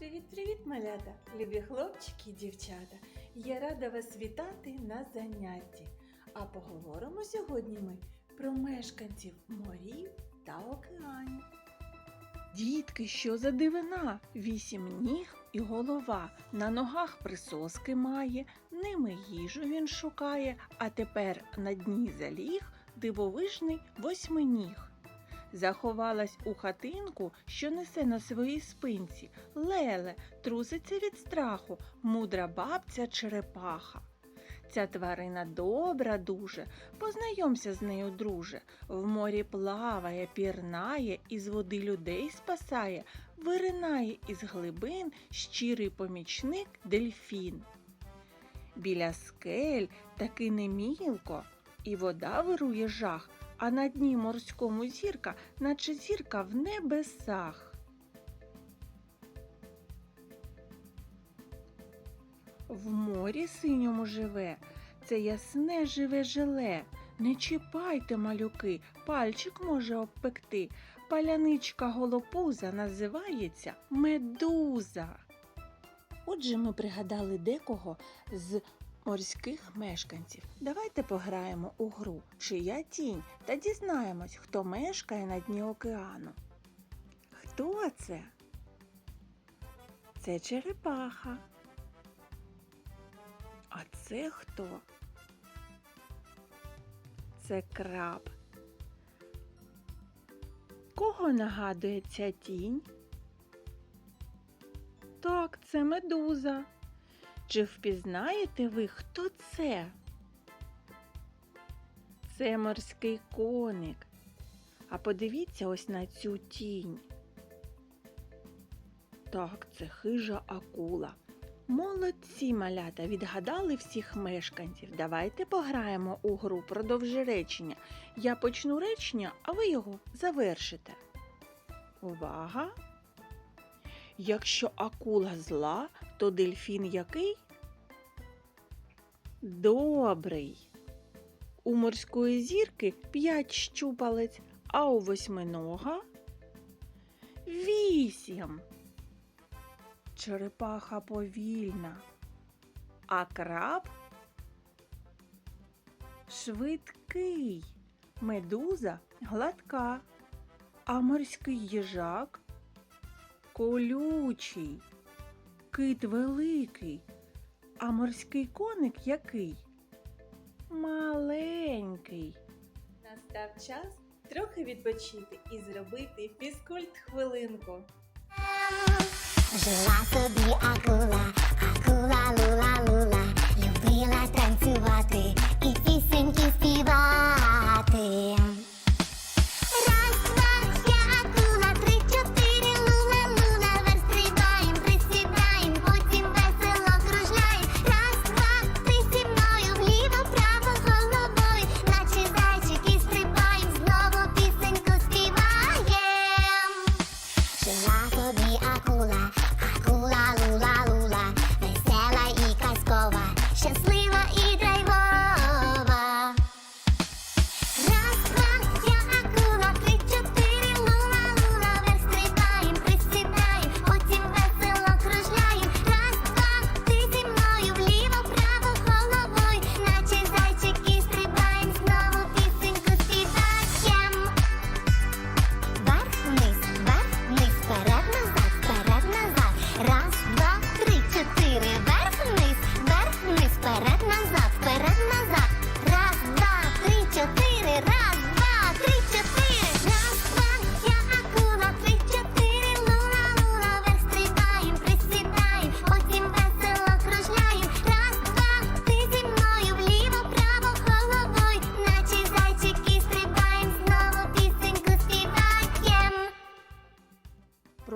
Привіт-привіт, малята, любі хлопчики і дівчата. Я рада вас вітати на занятті. А поговоримо сьогодні ми про мешканців морів та океанів. Дітки, що за дивина? Вісім ніг і голова. На ногах присоски має, ними їжу він шукає, а тепер на дні заліг дивовижний восьминіг. Заховалась у хатинку, що несе на своїй спинці. Леле, труситься від страху, мудра бабця черепаха. Ця тварина добра дуже, познайомся з нею, друже. В морі плаває, пірнає, із води людей спасає, виринає із глибин щирий помічник дельфін. Біля скель таки немілко, і вода вирує жах, а на дні морському зірка, наче зірка в небесах. В морі синьому живе, це ясне живе желе. Не чіпайте, малюки, пальчик може обпекти. Паляничка голопуза називається медуза. Отже, ми пригадали декого з морських мешканців. Давайте пограємо у гру Чия тінь та дізнаємось, хто мешкає на дні океану. Хто це? Це черепаха. А це хто? Це краб. Кого нагадує ця тінь? Так, це медуза. Чи впізнаєте ви, хто це? Це морський коник. А подивіться ось на цю тінь. Так, це хижа акула. Молодці малята відгадали всіх мешканців. Давайте пограємо у гру продовжи речення. Я почну речення, а ви його завершите. Увага! Якщо акула зла, то дельфін який? Добрий. У морської зірки п'ять щупалець, а у восьминога вісім. Черепаха повільна, а краб швидкий, медуза гладка, а морський їжак колючий, кит великий, а морський коник який? Маленький. Настав час трохи відпочити і зробити фізкульт хвилинку. Жила собі акула, акула лула лула, любила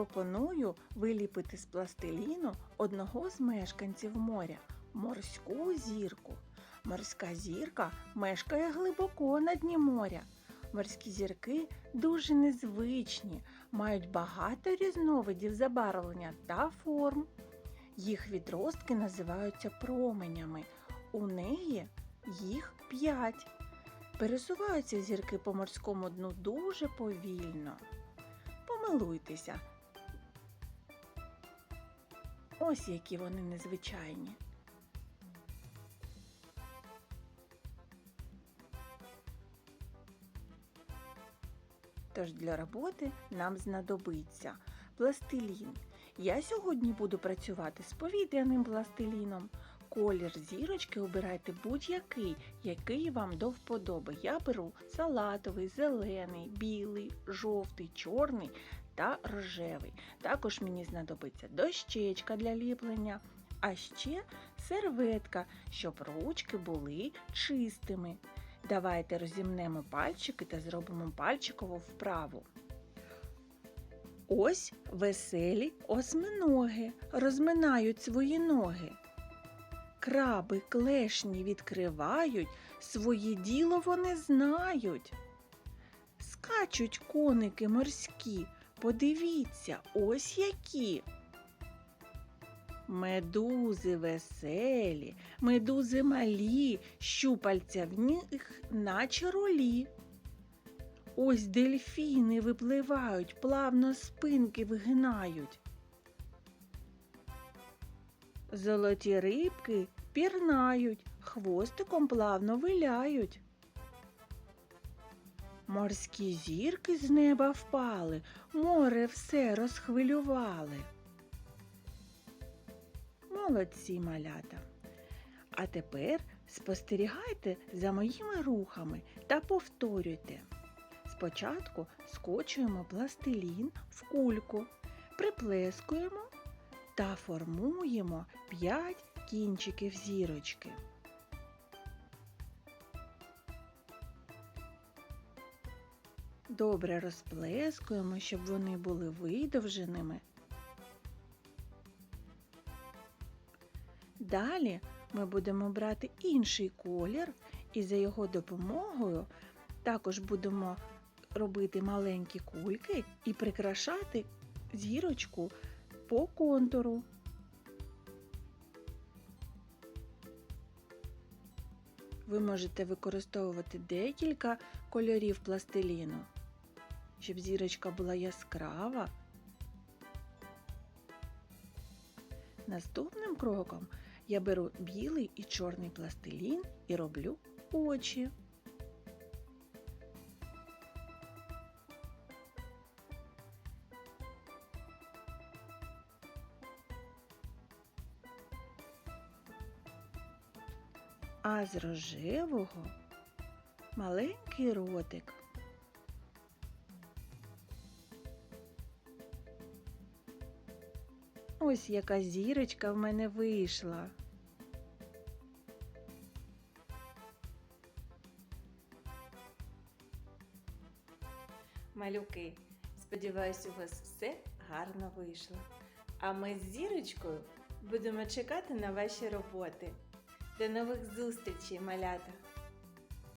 Пропоную виліпити з пластиліну одного з мешканців моря морську зірку. Морська зірка мешкає глибоко на дні моря. Морські зірки дуже незвичні, мають багато різновидів забарвлення та форм. Їх відростки називаються променями. У неї їх п'ять. Пересуваються зірки по морському дну дуже повільно. Помилуйтеся, Ось які вони незвичайні. Тож для роботи нам знадобиться пластилін. Я сьогодні буду працювати з повітряним пластиліном. Колір зірочки обирайте будь-який, який вам до вподоби. Я беру салатовий, зелений, білий, жовтий, чорний та рожевий. Також мені знадобиться дощечка для ліплення, а ще серветка, щоб ручки були чистими. Давайте розімнемо пальчики та зробимо пальчикову вправу. Ось веселі осьминоги розминають свої ноги. Краби клешні відкривають, своє діло вони знають. Скачуть коники морські, подивіться, ось які. Медузи веселі, медузи малі, щупальця в них наче ролі. Ось дельфіни випливають, плавно спинки вигинають. Золоті рибки пірнають, хвостиком плавно виляють. Морські зірки з неба впали, море все розхвилювали. Молодці малята. А тепер спостерігайте за моїми рухами та повторюйте. Спочатку скочуємо пластилін в кульку, приплескуємо та формуємо 5 кінчиків зірочки. Добре розплескуємо, щоб вони були видовженими. Далі ми будемо брати інший колір і за його допомогою також будемо робити маленькі кульки і прикрашати зірочку по контуру. Ви можете використовувати декілька кольорів пластиліну, щоб зірочка була яскрава. Наступним кроком я беру білий і чорний пластилін і роблю очі. А з рожевого маленький ротик. Ось яка зірочка в мене вийшла. Малюки, сподіваюсь, у вас все гарно вийшло. А ми з зірочкою будемо чекати на ваші роботи. До нових зустрічей, малята!